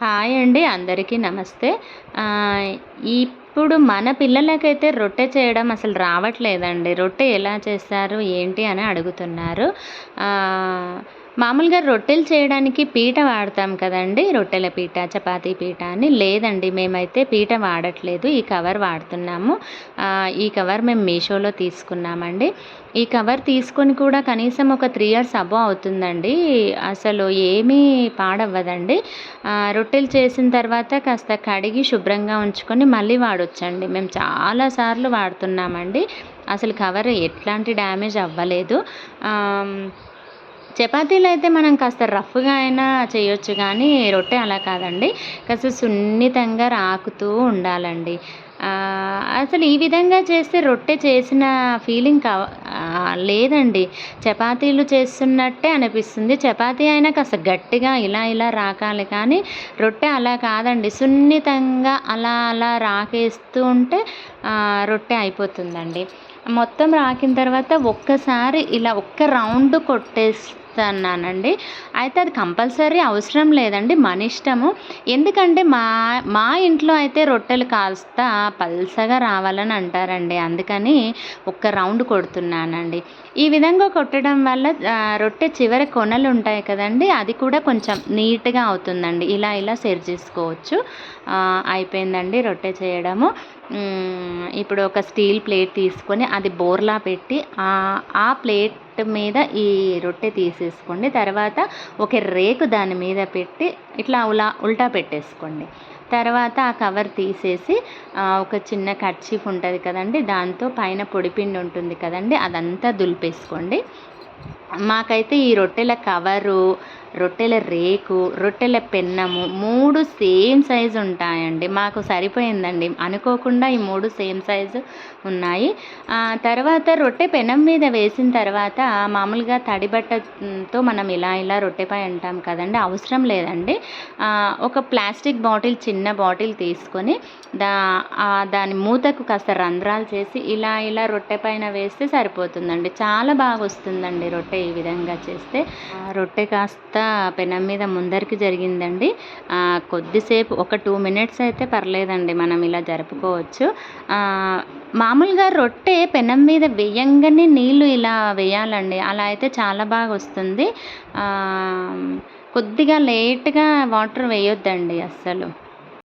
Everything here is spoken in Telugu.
హాయ్ అండి అందరికీ నమస్తే. ఇప్పుడు మన పిల్లలకైతే రొట్టె చేయడం అసలు రావట్లేదండి. రొట్టె ఎలా చేస్తారు ఏంటి అని అడుగుతున్నారు. మామూలుగా రొట్టెలు చేయడానికి పీట వాడతాం కదండి. రొట్టెల పీట చపాతీ పీట అని. లేదండి మేమైతే పీట వాడట్లేదు. ఈ కవర్ వాడుతున్నాము. ఈ కవర్ మేము మీషోలో తీసుకున్నామండి. ఈ కవర్ తీసుకొని కూడా కనీసం ఒక త్రీ ఇయర్స్ అబో అవుతుందండి. అసలు ఏమీ పాడవ్వదండి. రొట్టెలు చేసిన తర్వాత కాస్త కడిగి శుభ్రంగా ఉంచుకొని మళ్ళీ వాడొచ్చండి. మేము చాలాసార్లు వాడుతున్నామండి. అసలు కవర్ ఎట్లాంటి డ్యామేజ్ అవ్వలేదు. చపాతీలు అయితే మనం కాస్త రఫ్గా అయినా చేయొచ్చు కానీ రొట్టె అలా కాదండి. కాస్త సున్నితంగా రాకుతూ ఉండాలండి. అసలు ఈ విధంగా చేస్తే రొట్టె చేసిన ఫీలింగ్ కా లేదండి. చపాతీలు చేస్తున్నట్టే అనిపిస్తుంది. చపాతీ అయినా కాస్త గట్టిగా ఇలా ఇలా రాకాలి కానీ రొట్టె అలా కాదండి. సున్నితంగా అలా అలా రాకేస్తూ ఉంటే రొట్టె అయిపోతుందండి. మొత్తం రాకిన తర్వాత ఒక్కసారి ఇలా ఒక్క రౌండ్ కొట్టేసి అన్నానండి. అయితే అది కంపల్సరీ అవసరం లేదండి మన ఇష్టము. ఎందుకంటే మా మా ఇంట్లో అయితే రొట్టెలు కాస్త పల్సగా రావాలని అంటారండి. అందుకని ఒక్క రౌండ్ కొడుతున్నానండి. ఈ విధంగా కొట్టడం వల్ల రొట్టె చివరి కొనలు ఉంటాయి కదండి అది కూడా కొంచెం నీట్గా అవుతుందండి. ఇలా ఇలా సెర్ చేసుకోవచ్చు. అయిపోయిందండి రొట్టె చేయడము. ఇప్పుడు ఒక స్టీల్ ప్లేట్ తీసుకొని అది బోర్లా పెట్టి ఆ ప్లేట్ మీద ఈ రొట్టె తీసేసుకోండి. తర్వాత ఒక రేకు దాని మీద పెట్టి ఇట్లా ఉలా ఉల్టా పెట్టేసుకోండి. తర్వాత ఆ కవర్ తీసేసి ఒక చిన్న కర్చీఫ్ ఉంటుంది కదండి దాంతో పైన పొడిపిండి ఉంటుంది కదండి అదంతా దులిపేసుకోండి. మాకైతే ఈ రొట్టెల కవరు రొట్టెల రేకు రొట్టెల పెన్నము మూడు సేమ్ సైజు ఉంటాయండి. మాకు సరిపోయిందండి. అనుకోకుండా ఈ మూడు సేమ్ సైజు ఉన్నాయి. తర్వాత రొట్టె పెనం మీద వేసిన తర్వాత మామూలుగా తడి బట్టతో మనం ఇలా ఇలా రొట్టెపై అంటాం కదండి. అవసరం లేదండి. ఒక ప్లాస్టిక్ బాటిల్ చిన్న బాటిల్ తీసుకొని దా దాని మూతకు కాస్త రంధ్రాలు చేసి ఇలా ఇలా రొట్టె పైన వేస్తే సరిపోతుందండి. చాలా బాగా వస్తుందండి రొట్టె ఈ విధంగా చేస్తే. రొట్టె కాస్త పెనం మీద ముందరికి జరిగిందండి. కొద్దిసేపు ఒక టూ మినిట్స్ అయితే పర్లేదండి మనం ఇలా జరుపుకోవచ్చు. మామూలుగా రొట్టె పెనం మీద వేయంగానే నీళ్ళు ఇలా వేయాలండి. అలా అయితే చాలా బాగా వస్తుంది. కొద్దిగా లేట్గా వాటర్ వేయొద్దండి అస్సలు.